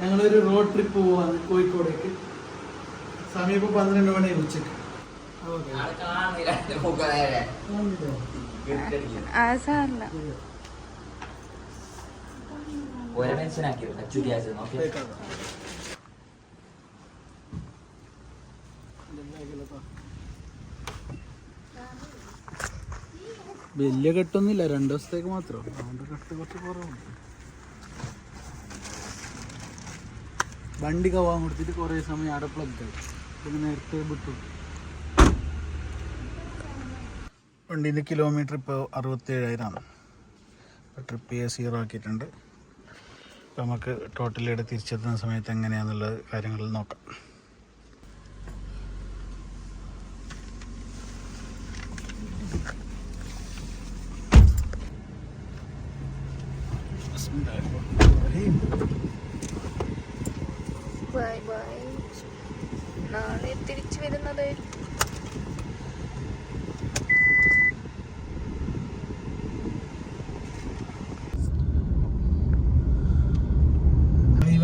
ഞങ്ങളൊരു road trip പോവാണ് കോഴിക്കോടേക്ക്. സമീപം പന്ത്രണ്ട് മണി ഉച്ചയ്ക്ക്. ഒരെ വലിയ കെട്ടൊന്നുമില്ല. രണ്ടു ദിവസത്തേക്ക് മാത്രം. അതുകൊണ്ട് കെട്ട് കുറച്ച് കുറവുണ്ട്. വണ്ടി കവാൻ കൊടുത്തിട്ട് കുറേ സമയം അവിടെ പ്ലഗ് ആയി. നേരത്തെ വിട്ടു. വണ്ടീന്റെ കിലോമീറ്റർ ഇപ്പോൾ അറുപത്തേഴായിരമാണ് ട്രിപ്പ് ചെയ്യാൻ സീറോ ആക്കിയിട്ടുണ്ട്. നമുക്ക് ടോട്ടൽ ഇവിടെ തിരിച്ചെത്തുന്ന സമയത്ത് എങ്ങനെയാണെന്നുള്ള കാര്യങ്ങൾ നോക്കാം.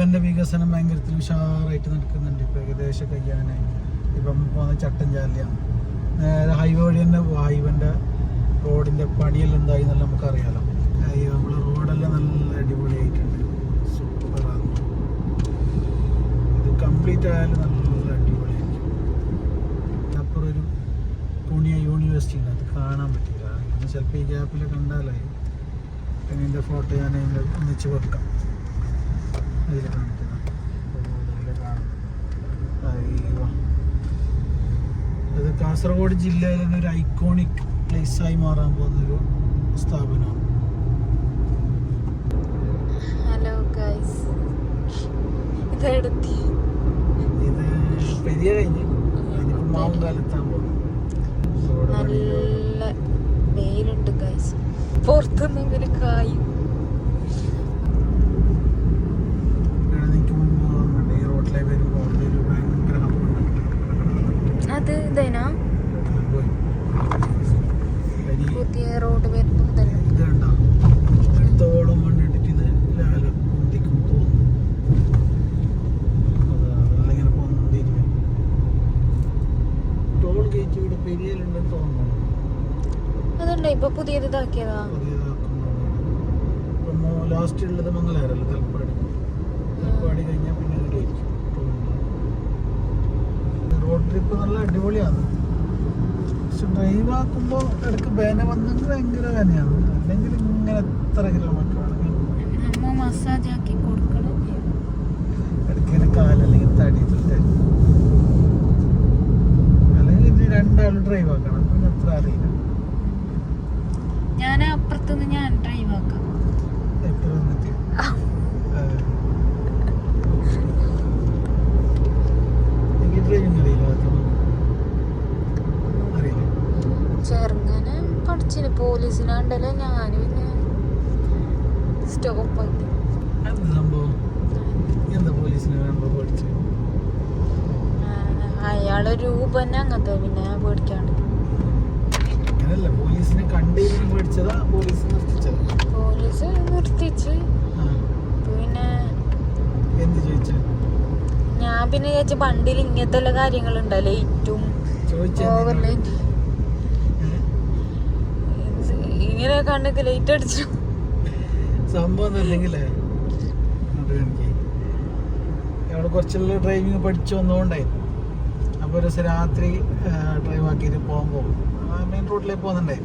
ഹൈവന്റെ വികസനം ഭയങ്കരത്തിൽ ഉഷാറായിട്ട് നടക്കുന്നുണ്ട്. ഇപ്പൊ ഏകദേശം കഴിയാനായി ഇപ്പം പോകുന്ന ചട്ടഞ്ചാലിയ നേരെ ഹൈവേ വഴി തന്നെ പോവാം. ഹൈവന്റെ റോഡിന്റെ പണിയെല്ലാം എന്തായി എന്നല്ല നമുക്കറിയാലോ നമ്മളെ റോഡെല്ലാം നല്ല അടിപൊളിയായിട്ടുണ്ട്. സൂപ്പറാണ് ഇത് കംപ്ലീറ്റ് ആയാലും നല്ല അടിപൊളിയായിരിക്കും. അപ്പുറം ഒരു പുണിയ യൂണിവേഴ്സിറ്റി ഉണ്ട്. അത് കാണാൻ പറ്റില്ല ചിലപ്പോൾ ഈ ഗ്യാപ്പിൽ കണ്ടാലായി. പിന്നെ എന്റെ ഫോട്ടോ ഞാൻ അതിന്റെ ഒന്നിച്ച് വെക്കാം. ഇത് കാസർഗോഡ് ജില്ലയിൽ ഒരു ഐക്കോണിക് പ്ലേസായി മാറാൻ പോകുന്ന ഒരു സ്ഥാപനമാണ്. Hello guys. ഇത് പെരിയ കഴിഞ്ഞ് പോകും നല്ല വെയിലുണ്ട് ഗൈസ്. പുറത്തുനിന്ന് ഇവർ കായും ഇവിടെ എനിക്ക് മുമ്പ് ഓർമ്മയുണ്ട് ഈ റോഡിലേക്ക് വരുമ്പോൾ അവിടെ ഒരു ഭയങ്കര ഹമ്പുണ്ട് അത് ഇതേനാ പുതിയ റോഡ് കണ്ടോ എടുത്തോളം മണ്ണിട്ടിട്ട് ഇത് ലാല പൊന്തിക്കും തോന്നുന്നു. അതാ, അതിങ്ങനെ പൊന്തിരിക്കും. ടോൾ ഗേറ്റ് ഇവിടെ പെരിയലുണ്ടെന്ന് തോന്നുന്നു. അതുണ്ടോ ഇപ്പൊ പുതിയത് ഇതാക്കിയതാ? ലാസ്റ്റ് ഉള്ളത് മംഗലാരല്ലോ തലപ്പാടി. തലപ്പാടി കഴിഞ്ഞാൽ പിന്നെ ഇവിടെ ആയിരിക്കും റോഡ് ട്രിപ്പ് നല്ല അടിപൊളിയാണ്. പക്ഷെ ഡ്രൈവ് ആക്കുമ്പോൾ ഇടയ്ക്ക് വേന വന്നെങ്കിൽ ഭയങ്കര വേനയാണ് അല്ലെങ്കിൽ ഇങ്ങനെ എത്ര കിലോമീറ്റർ ഇടയ്ക്ക് കാലല്ലെങ്കിൽ തടിയിട്ടിട്ട് അല്ലെങ്കിൽ ഇത് രണ്ടാളും ഡ്രൈവ് ആക്കണം. പിന്നെ എത്ര അറിയില്ല. ഞാൻ അപ്പുറത്തുനിന്ന് ഞാൻ ഡ്രൈവ് ആക്കാം. എത്ര വന്നിട്ട് എനിക്ക് ഡ്രൈവിംഗ് അറിയില്ല ആദ്യം. അറിയില്ല ചെറുങ്ങനെ പഠിച്ചിന് പോലീസിനാണ്ടല്ലോ ഞാൻ പിന്നെ സ്റ്റോപ്പ് ആക്കി. പോലീസിനെ അയാളെ രൂപ തന്നെ അങ്ങനത്തെ പിന്നെ ഞാൻ പേടിക്കാണ്ട് പോലീസിനെ പോലീസ് നിർത്തിച്ചത്. പോലീസ് നിർത്തിച്ച്. പിന്നെ എന്ത് ചോദിച്ചു? ഞാൻ പിന്നെ വിചാരിച്ച വണ്ടിയിൽ ഇങ്ങനത്തെ എല്ലാ കാര്യങ്ങളുണ്ടല്ലോ ഏറ്റവും ഓവർ ലൈറ്റ് ഇങ്ങനെ കണ്ണൊക്കെ ലൈറ്റ് അടിച്ചു. സംഭവം എനിക്ക്. അവിടെ കുറച്ചുള്ള ഡ്രൈവിംഗ് പഠിച്ചു വന്നുകൊണ്ടേ അപ്പോൾ ഒരു രാത്രി ഡ്രൈവ് ആക്കിയിട്ട് പോകുമ്പോൾ മെയിൻ റോഡിലേക്ക് പോകുന്നുണ്ടേ.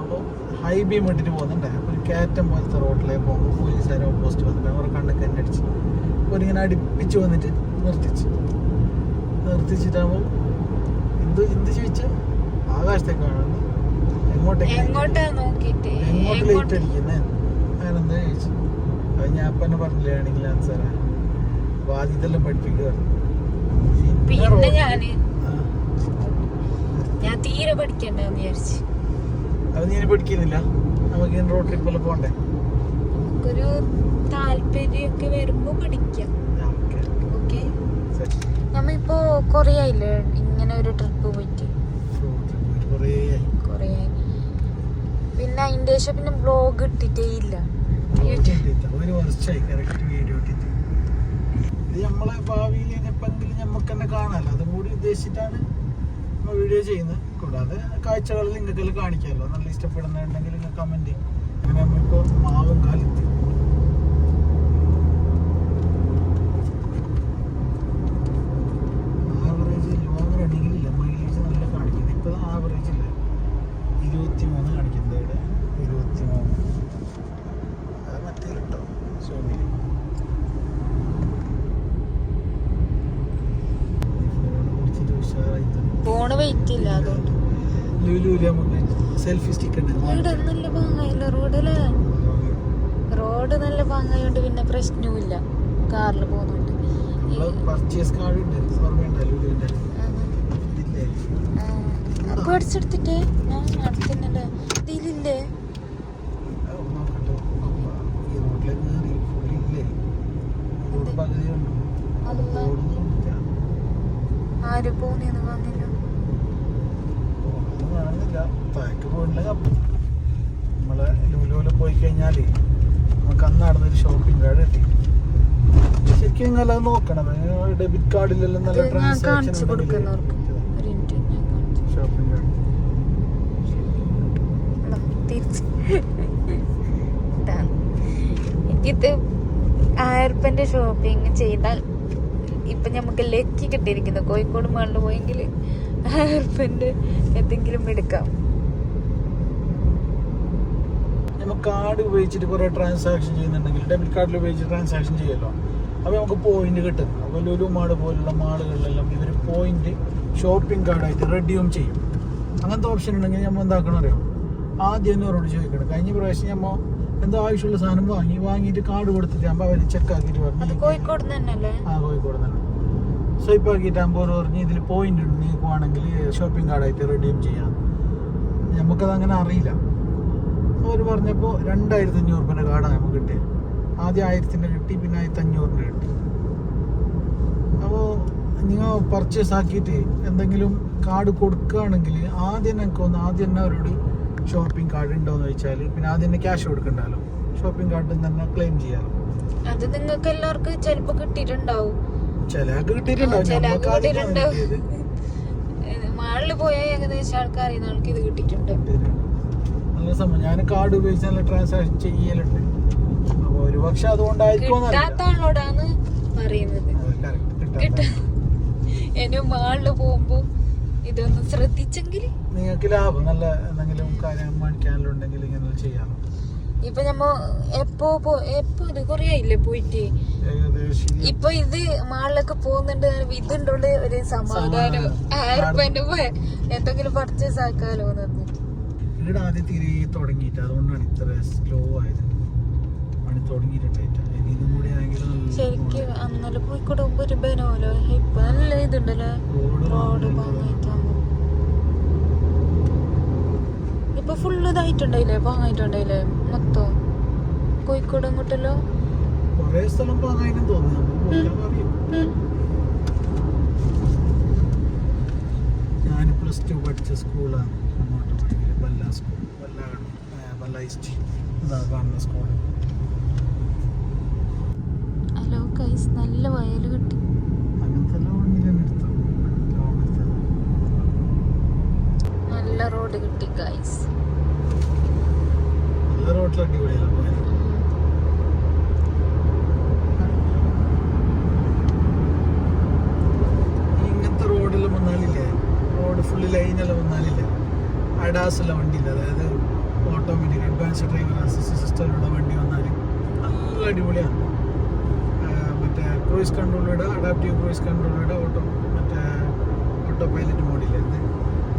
അപ്പോൾ ഹൈ ബീം ഇട്ടിട്ട് പോകുന്നുണ്ടേ. അപ്പോൾ ഒരു കയറ്റം പോലത്തെ റോഡിലേക്ക് പോകുമ്പോൾ പോലീസുകാരെ ഓപ്പോസിറ്റ് വന്നിട്ട് അവർ കണ്ണൊക്കെ എന്നെ അടിച്ച്. അപ്പോൾ ഇങ്ങനെ അടുപ്പിച്ച് വന്നിട്ട് നിർത്തിച്ച്. നിർത്തിച്ചിട്ടാകുമ്പോൾ എന്ത് എന്ത് ചോദിച്ചാൽ ആകാശത്തേക്കാണ് എങ്ങോട്ടാ നോക്കിട്ട് എങ്ങോട്ട്? ലേറ്റ് അടിക്കുന്നേ ഞാനെന്താ ചോദിച്ചു? അത് ഞാൻ അപ്പനെ പറഞ്ഞില്ലേ ആണെങ്കിൽ ആൻസറാ അപ്പൊ ആദ്യം ഇതെല്ലാം പഠിപ്പിക്കുക പിന്നെ ഞാൻ ഞാൻ തീരെ പഠിക്കണ്ടെന്ന് വിചാരിച്ചു. അത് നീ പഠിക്കുന്നില്ല? നമുക്ക് റോഡ് ട്രിപ്പെല്ലാം പോണ്ടേ? നമുക്കൊരു താല്പര്യമൊക്കെ വരുമ്പോ പഠിക്കാം. ഓക്കെ. നമ്മിപ്പോ കൊറേ ആയില്ലേ ഇങ്ങനെ ഒരു ട്രിപ്പ് പോയിട്ട്. പിന്നെ അതിന്റെ ശേഷം പിന്നെ ബ്ലോഗ് ഇട്ടിട്ടേ ഇല്ല. ഒരു വർഷമായി കറക്റ്റ് വീഡിയോ ഇട്ടിട്ട്. നമ്മളെ ഭാവിയിൽ ഇനിയിപ്പെങ്കിലും നമുക്ക് തന്നെ കാണാമല്ലോ അതും കൂടി ഉദ്ദേശിച്ചിട്ടാണ് വീഡിയോ ചെയ്യുന്നത്. കൂടാതെ കാഴ്ചകൾ നിങ്ങൾക്കെല്ലാം കാണിക്കാമല്ലോ. നല്ല ഇഷ്ടപ്പെടുന്നുണ്ടെങ്കിൽ കമന്റ് ചെയ്യും. അങ്ങനെ നമ്മളിപ്പോൾ മാവും കാലത്ത് ആവറേജ് ലോങ് റണ്ണിങ്ങിലില്ല മൈലേജ് നല്ല കാണിക്കുന്നത് ഇപ്പോൾ ആവറേജ് ഇല്ല ഇരുപത്തി മൂന്ന് കാണിക്കുന്നത് ഇവിടെ ഇരുപത്തി മൂന്ന് അത് മറ്റേ കേട്ടോ സോമിയിൽ കുടിച്ചിട്ട് ഉഷാറായി ഫോണ് വെയിറ്റ് ഇല്ല അതുകൊണ്ട്. സെൽഫി സ്റ്റിക്ക് നല്ല പാങ്ങായില്ല റോഡിൽ? റോഡ് നല്ല പാങ്ങായോണ്ട് പിന്നെ പ്രശ്നവുമില്ല. കാറിൽ പോകുന്നുണ്ട്. ഈ- ഞാൻ പർച്ചേസ് കാർഡ് ഉണ്ട് ഓർമ്മയുണ്ടോ ലുലുവിന്റെ ആ, ഇല്ലേ ആ. പേടിച്ചെടുത്തിട്ടേ ഞാൻ അടുത്തന്നെ ഇതിലില്ലേ അത് നോക്കട്ടെ ഈ റോഡിലേക്ക് കയറി ഫുള്ളില്ലേ റോഡ് പകുതിയുണ്ട് അല്ല. റോഡൊന്നുമില്ല ആര് പോന്നേന്ന് നമ്മളെ ലുലുവിൽ പോയി കഴിഞ്ഞാൽ നമുക്ക് അന്ന് നടന്നൊരു ഷോപ്പിംഗ് കാർഡ് കിട്ടി. ശരിക്കും നിങ്ങൾ അത് നോക്കണം ഡെബിറ്റ് കാർഡിലെല്ലാം നല്ല ട്രാൻസാക്ഷൻ ഷോപ്പിംഗ് കാർഡ് ഷോപ്പിംഗ് ചെയ്താൽ ഇപ്പൊ നമുക്ക് ലക്കി കിട്ടിയിരിക്കുന്നു. കോഴിക്കോട് മാളിൽ പോയെങ്കിൽ ആയിരം എന്തെങ്കിലും എടുക്കാം. നമുക്ക് കാർഡ് ഉപയോഗിച്ചിട്ട് കുറേ ട്രാൻസാക്ഷൻ ചെയ്യുന്നുണ്ടെങ്കിൽ ഡെബിറ്റ് കാർഡിൽ ഉപയോഗിച്ച് ട്രാൻസാക്ഷൻ ചെയ്യുമല്ലോ. അപ്പോൾ നമുക്ക് പോയിന്റ് കിട്ടും. അപ്പോൾ ലുലു മാൾ പോലുള്ള മാളുകളിലെല്ലാം ഇവർ പോയിന്റ് ഷോപ്പിംഗ് കാർഡായിട്ട് റെഡ്യൂം ചെയ്യും. അങ്ങനത്തെ ഓപ്ഷൻ ഉണ്ടെങ്കിൽ നമ്മൾ എന്താക്കണം അറിയാം ആദ്യം എന്നോരോട് ചോദിക്കണം. കഴിഞ്ഞ പ്രാവശ്യം നമ്മൾ എന്തോ ആവശ്യമുള്ള സാധനം വാങ്ങി വാങ്ങിയിട്ട് കാർഡ് കൊടുത്തിട്ട് അമ്പ അവർ ചെക്ക് ആക്കിയിട്ട് അത് പറഞ്ഞു കോഴിക്കോട് തന്നെയല്ലേ ആ കോഴിക്കോട് തന്നെ സ്വൈപ്പ് ആക്കിയിട്ട് ആകുമ്പോൾ പറഞ്ഞ് ഇതിൽ പോയിന്റ് ഉണ്ട് നീ വേണമെങ്കിൽ ഷോപ്പിംഗ് കാർഡായിട്ട് റിഡീം ചെയ്യാം. നമുക്കത് അങ്ങനെ അറിയില്ല. അവർ പറഞ്ഞപ്പോൾ രണ്ടായിരത്തി അഞ്ഞൂറ് രൂപേന്റെ കാർഡാണ് നമുക്ക് കിട്ടിയത് ആദ്യം ആയിരത്തിന്റെ കിട്ടി പിന്നെ ആയിരത്തി അഞ്ഞൂറിന്റെ കിട്ടി. അപ്പോൾ നിങ്ങൾ പർച്ചേസ് ആക്കിയിട്ട് എന്തെങ്കിലും കാർഡ് കൊടുക്കുകയാണെങ്കിൽ ആദ്യം എനിക്ക് ഒന്ന് ആദ്യം തന്നെ അവരോട് ഷോപ്പിംഗ് കാർഡ് ഉണ്ടോ എന്ന് ചോദിച്ചാൽ പിന്നെ ആദ്യം തന്നെ ക്യാഷ് കൊടുക്കണ്ടല്ലോ. ഷോപ്പിംഗ് കാർഡിൽ തന്നെ ക്ലെയിം ചെയ്യാലോ. അത് നിങ്ങൾക്ക് എല്ലാവർക്കും ചിലപ്പോ കിട്ടിയിട്ടുണ്ടാവും. ചിലർക്ക് കിട്ടിയിട്ടുണ്ടാവും. മാളിൽ പോയാൽ ഏകദേശം ആൾക്കാർ ആൾക്ക് ഇത് കിട്ടിയിട്ടുണ്ട്. നല്ല സമയം ഞാൻ കാർഡ് ഉപയോഗിച്ച് നല്ല ട്രാൻസാക്ഷൻ ചെയ്യലുണ്ട്. അപ്പോൾ ഒരു പക്ഷെ അതുകൊണ്ടായിരിക്കും കിട്ടാത്ത ആളോടാണ് പറയുന്നത്. കിട്ടാ എന്നെ മാളിൽ പോകുമ്പോ ഇതൊന്ന് ശ്രദ്ധിച്ചെങ്കിൽ നിങ്ങൾക്ക് ലാഭം നല്ല എന്തെങ്കിലും കാര്യം മേടിക്കാനുണ്ടെങ്കിൽ ഇങ്ങനെ ചെയ്യാം. ഇപ്പൊ നമ്മ എപ്പോ എപ്പോ ഇത് കൊറേ ആയില്ലേ പോയിട്ട്? ഇപ്പൊ ഇത് മാളിലൊക്കെ പോകുന്നുണ്ട് ഇതുണ്ടോണ്ട് ഒരു സമാധാനം. എന്തെങ്കിലും പർച്ചേസ് ആക്കാലോ എന്ന് പറഞ്ഞിട്ട് ഇവിടെ ആദ്യം തിരി തുടങ്ങിയിട്ട് അതുകൊണ്ടാണ് ഇത്ര സ്ലോ ആയത്. പണി തുടങ്ങിയിട്ടുണ്ടായിട്ട്. കൂടി ശരിക്കും അന്നലെ പോയിക്കൂടെ ഒരു ബനോലോ. ഇപ്പൊ നല്ല ഇതുണ്ടല്ലോ. റോഡ് പാങ്ങായിട്ടാകുമ്പോ ഇപ്പൊ ഫുള്ള് ഇതായിട്ടുണ്ടായില്ലേ? പാങ്ങായിട്ടുണ്ടായില്ലേ? മൊത്തം? കോഴിക്കോട് അങ്ങോട്ടല്ലോ? ഞാൻ പ്ലസ് ടു പഠിച്ച സ്കൂളാണ് അങ്ങോട്ട് ബല്ല സ്കൂൾ ബല്ല ബല്ല ഹിസ്റ്ററി ഇതാ കാണുന്ന സ്കൂൾ ഹലോ കൈസ് നല്ല വയൽ കിട്ടി. നല്ല റോഡ് കിട്ടി കൈസ് റോട്ടിൽ അടിപൊളിയാണ് ഇങ്ങനത്തെ റോഡിലും വന്നാലില്ലേ? Road full ലൈനെല്ലാം വന്നാലില്ലേ? അഡാസുള്ള വണ്ടിയില്ല? അതായത് ഓട്ടോമാറ്റിക് അഡ്വാൻസ് ഡ്രൈവർ അസിസ്റ്റ് സിസ്റ്റമുള്ള വണ്ടി വന്നാൽ നല്ല അടിപൊളിയാണ് മറ്റേ ക്രൂയിസ് കൺട്രോളിയുടെ അഡാപ്റ്റീവ് ക്രൂയിസ് കൺട്രോളിയുടെ ഓട്ടോ മറ്റേ ഓട്ടോ പൈലറ്റ് മോഡിൽ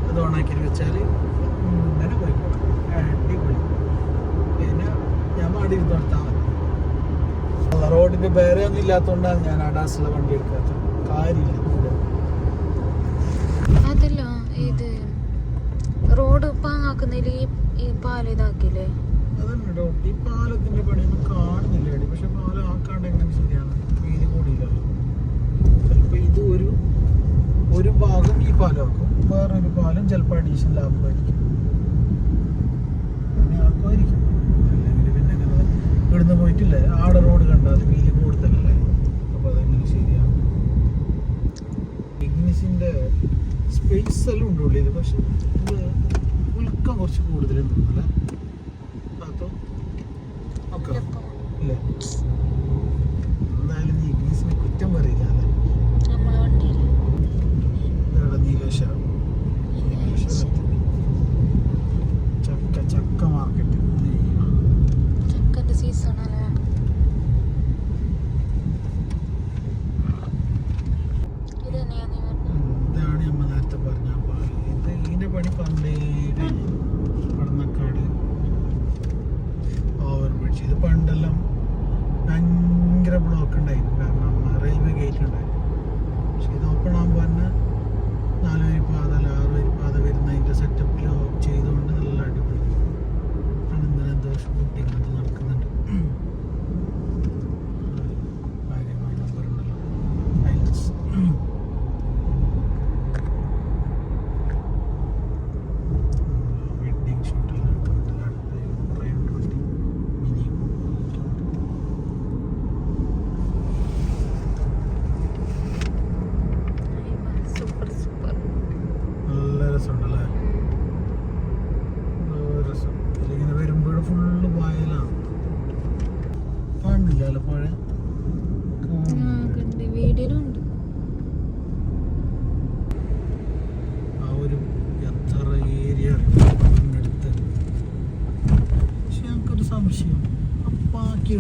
അത് ഓണാക്കി വെച്ചാൽ അങ്ങനെ പോയിക്കോളാം മാടി ഇരുന്ന് കൊടുത്താൽ മതി റോഡിന്റെ വേറെ ഒന്നും ഇല്ലാത്തതുകൊണ്ടാണ് ഞാൻ അഡാസുള്ള വണ്ടി എടുക്കാത്തത്. കാര്യമില്ല. അതല്ല ഇത് റോഡ് പാങ്ങാക്കുന്നതിൽ ഈ പാലം ഇതാക്കില്ലേ അതന്നെ ഈ പാലത്തിന്റെ പണിയൊന്നും കാണുന്നില്ല അടി പക്ഷെ പാലം ആക്കാണ്ട് എങ്ങനെ ശരിയാണ്? വീതി കൂടിയില്ലല്ലോ. ചിലപ്പോ ഇത് ഒരു ഒരു ഭാഗം ഈ പാലം ആക്കും വേറൊരു പാലം ചിലപ്പോൾ അഡീഷണൽ ആക്കുമായിരിക്കും ബസ്സിന്റെ സ്പേസ് എല്ലാം ഉണ്ട് ഉള്ളിൽ പക്ഷെ ഉൽക്കം കുറച്ച് കൂടുതലും നീ കുറ്റം പറയില്ല ചക്ക ചക്ക മാർക്കറ്റ് സീസണല്ലേ ഇത്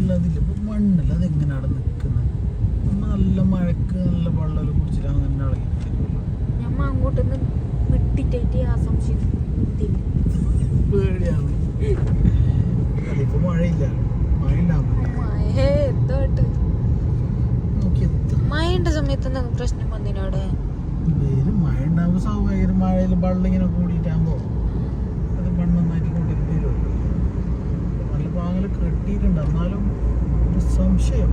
മണ്ണില്ല അതില്ല. ഇപ്പം മണ്ണില്ല അതെങ്ങനെ അവിടെ നിൽക്കുന്നത് നമ്മൾ നല്ല മഴക്ക് നല്ല വെള്ളം കുടിച്ചിട്ട് അങ്ങനെ അളകില്ല അങ്ങോട്ട് വിട്ടിട്ടേറ്റ് ആ സംശയം പേടിയാണ്. അതിപ്പോ മഴയില്ല. മഴ ഉണ്ടാവുന്നുണ്ട് പ്രശ്നം സ്വാഭാവികം മഴയിൽ വെള്ളം ഇങ്ങനെ കൂടിയിട്ടാകുമ്പോൾ അത് മണ്ണ് നന്നായിട്ട് മേഖല കിട്ടിയിട്ടുണ്ട്. എന്നാലും ഒരു സംശയം.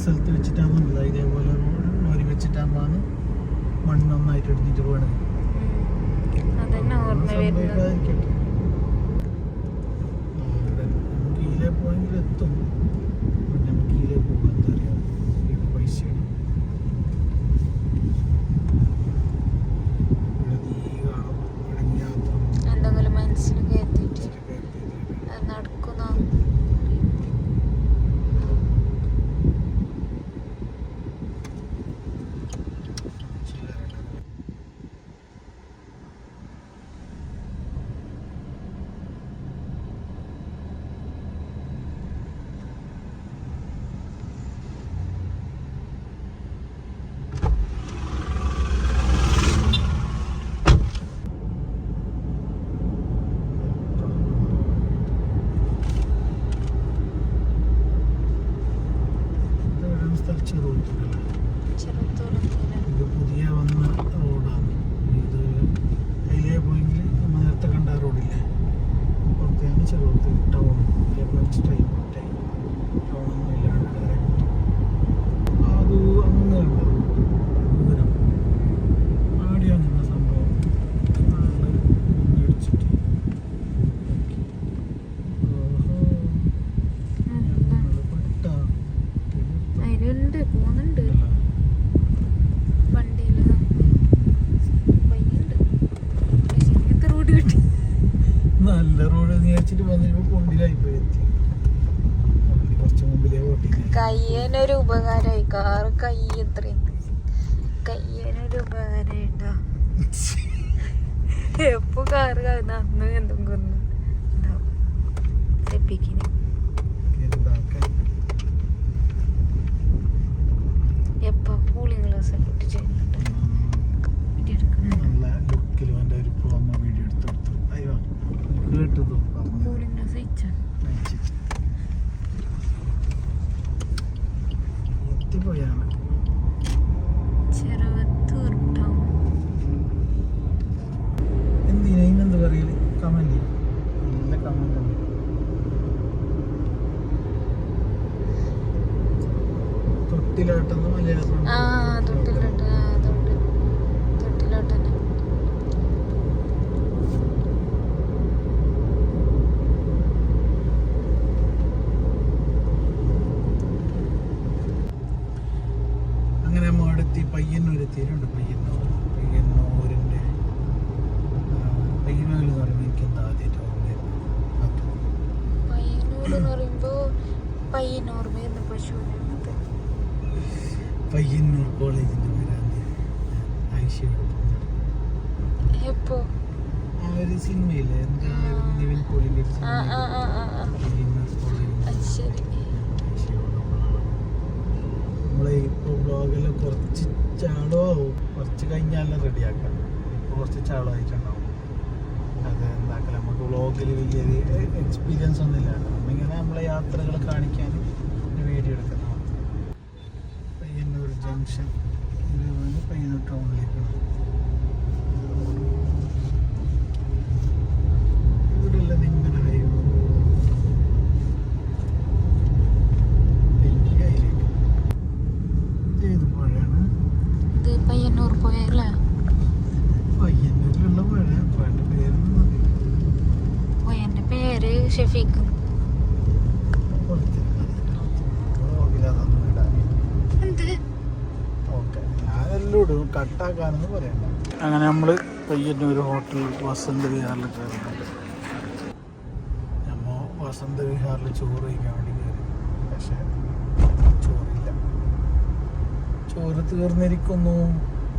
സ്ഥലത്ത് വെച്ചിട്ടാണെന്നുള്ളത് ഇതേപോലെ ലോറി വെച്ചിട്ടാകുമ്പോഴാണ് മണ്ണ് നന്നായിട്ട് എടുത്തിട്ട് പോകണത് അതന്നെ ഓർമ്മ വരുന്നത്. അന്ന് എന്തെങ്കിലും ഒന്ന് ഉണ്ടാവും സെപ്പിക്കിന് എപ്പോ? കൂളിംഗ് ഗ്ലാസ് ഒക്കെ ഇട്ട് ചെയ്യുന്നുണ്ട്. കൂളിംഗ് ഗ്ലാസ് അയച്ചാണ് തൊട്ടിലാട്ടം മലയാളം ഒരു സിനിമയില്ലേ? നിവിൻ പോളിന്റെ നമ്മളെ ഇപ്പോൾ ബ്ലോഗെല്ലാം കുറച്ച് ചാളമാവും കുറച്ച് കഴിഞ്ഞാലും റെഡിയാക്കാം. ഇപ്പോൾ കുറച്ച് ചാളമായിട്ടുണ്ടാവും അത് എന്താക്കല? നമുക്ക് വ്ളോഗിൽ വലിയൊരു എക്സ്പീരിയൻസ് ഒന്നുമില്ല. നമ്മളിങ്ങനെ നമ്മളെ യാത്രകൾ കാണിക്കാൻ വീഡിയോ എടുക്കുന്ന പയ്യന്നൂർ ജംഗ്ഷൻ പയ്യന്നൂർ ടൗണിലേക്കാണ് ഇവിടെ എല്ലാം ഇങ്ങനെ ഹൈവേ ഡൽഹിയിലേക്ക് ഏത് പുഴയാണ് ഇത് പയ്യന്നൂർ പോയല്ലേ പയ്യന്നൂരിലുള്ള പുഴ പുഴയുടെ പേരൊന്നും അറിയില്ല. പോയന്റെ പേര് ഷെഫീഖ് വ്ളോഗിലതൊന്നും ഇടാനില്ല. എന്ത് ഓക്കെ ഞാനെല്ലാം ഇടും കട്ടാക്കാനൊന്നും പറയണ്ട. അങ്ങനെ നമ്മൾ ഒരു ഹോട്ടൽ വസന്ത വിഹാറിൽ കയറുന്നുണ്ട്. നമ്മ വസന്ത വിഹാറിൽ ചോറ് കഴിക്കാൻ വേണ്ടി കയറി. പക്ഷേ ചോറില്ല. ചോറ് തീർന്നിരിക്കുന്നു.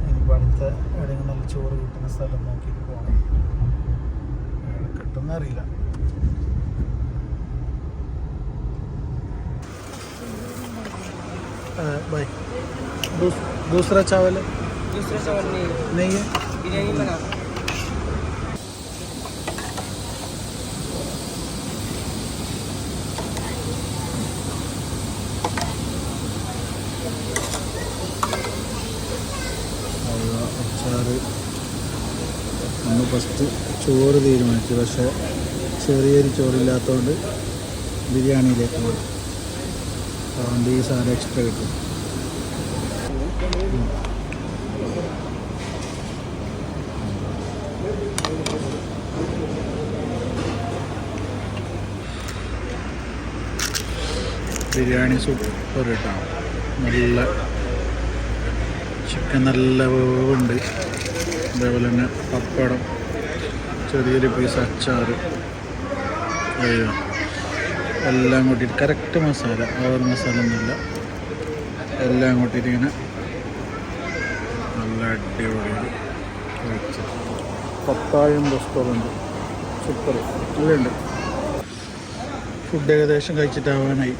ഇനിയിപ്പോൾ അടുത്ത എവിടെയെങ്കിലും നല്ല ചോറ് കിട്ടുന്ന സ്ഥലം നോക്കിയിട്ട് പോകണം കിട്ടുന്നറിയില്ല. കിട്ടുന്ന അറിയില്ല दूसरा चावल है दूसरा चावल नहीं नहीं है बिरयानी बना ഹൽവ അച്ചാറ് നമ്മൾ ഫസ്റ്റ് ചോറ് തീരുമാനിച്ചു പക്ഷേ ചെറിയൊരു ചോറില്ലാത്തതുകൊണ്ട് ബിരിയാണിയിലേക്ക് പോയി അതുകൊണ്ട് ഈ സാധനം എക്സ്ട്രാ കിട്ടും ഉം. ബിരിയാണി സൂപ്പർ കേട്ടോ നല്ല ചിക്കൻ നല്ല വേവുണ്ട്. അതേപോലെ തന്നെ പപ്പടം ചെറിയൊരു പീസ് അച്ചാർ അയ്യോ. എല്ലാം കൂട്ടിയിട്ട് കറക്റ്റ് മസാല ഓവർ മസാല ഒന്നുമില്ല എല്ലാം കൂട്ടിയിട്ട് ഇങ്ങനെ നല്ല അടിപൊളി കഴിച്ച് പപ്പായം റെസ്റ്റോറന്റ്. സൂപ്പർ. നല്ലുണ്ട് ഫുഡ് ഏകദേശം കഴിച്ചിട്ടാവാനായി.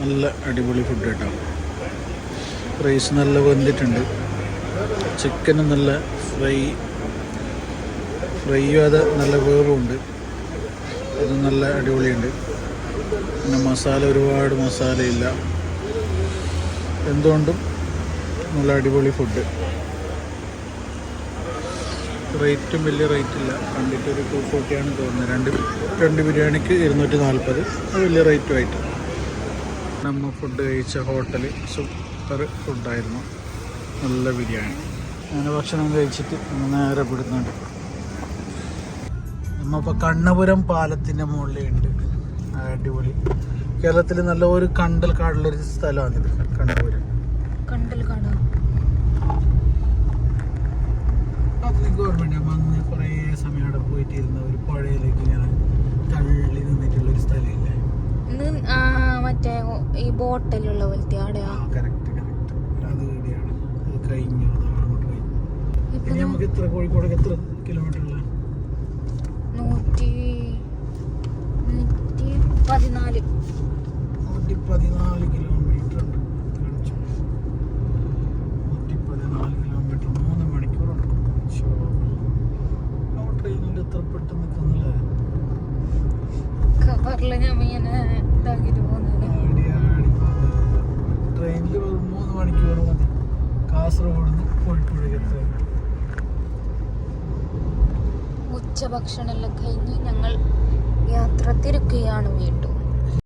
നല്ല അടിപൊളി ഫുഡ് കേട്ടോ. റൈസ് നല്ല വെന്തിട്ടുണ്ട്. ചിക്കന് നല്ല ഫ്രൈ ഫ്രൈയും അത് നല്ല വേവുണ്ട് അത് നല്ല അടിപൊളിയുണ്ട്. പിന്നെ മസാല ഒരുപാട് മസാലയില്ല. എന്തുകൊണ്ടും നല്ല അടിപൊളി ഫുഡ് റേറ്റും വലിയ റേറ്റ് ഇല്ല. കണ്ടിട്ട് ഒരു ടു ഫോർട്ടിയാണ് തോന്നുന്നത്. രണ്ട് രണ്ട് ബിരിയാണിക്ക് ഇരുന്നൂറ്റി നാൽപ്പത് അത് വലിയ റേറ്റുമായിട്ട് നമ്മൾ ഫുഡ് കഴിച്ച ഹോട്ടൽ സൂപ്പർ ഫുഡായിരുന്നു നല്ല ബിരിയാണി. അങ്ങനെ ഭക്ഷണം കഴിച്ചിട്ട് നേരെ വിടുന്നുണ്ട് നമ്മളിപ്പോൾ കണ്ണപുരം പാലത്തിന്റെ മുകളിലുണ്ട്. അടിപൊളി. കേരളത്തിൽ നല്ല ഒരു കണ്ടൽ കാടുള്ളൊരു സ്ഥലമാണിത്. കണ്ണപുരം. കണ്ടൽ കാണാം ഗവൺമെന്റ് അന്ന് കുറേ സമയം അവിടെ പോയിട്ടിരുന്ന ഒരു പുഴയിലേക്ക് ഇങ്ങനെ തള്ളി നിന്നിട്ടുള്ളൊരു സ്ഥലമില്ലേ? ഇന്ന് ആ മറ്റേ ഈ ബോട്ടിലുള്ള പോലത്തെ അവിടെയാ? കറക്റ്റ് കറക്റ്റ് അത് ഇവിടെയാണ് അത് കഴിഞ്ഞു അതാണ് അങ്ങോട്ട് കഴിഞ്ഞു ഇപ്പൊ ഇനി നമുക്ക് എത്ര കോഴിക്കോടൊക്കെ എത്ര കിലോമീറ്റർ ഉള്ള? നൂറ്റി നൂറ്റി പതിനാല്. നൂറ്റി പതിനാല് കിലോമീറ്റർ ഉണ്ട് കാണിച്ചു നൂറ്റി പതിനാല് കിലോമീറ്റർ മൂന്ന് മണിക്കൂറുണ്ട് ശോ. ആ ട്രെയിനിൽ എത്ര പെട്ടെന്ന് നിൽക്കുന്നില്ലേ കവറിൽ ഞാൻ ഇങ്ങനെ ഇതാക്കിട്ട് പോകുന്നത് ട്രെയിനിൽ മൂന്ന് മണിക്കൂർ മതി. കാസർഗോഡ് നിന്ന് കോഴിക്കോടേക്ക് എത്താൻ. ഉച്ചഭക്ഷണമെല്ലാം കഴിഞ്ഞ് ഞങ്ങൾ യാത്ര തിരിക്കുകയാണ് വീണ്ടും.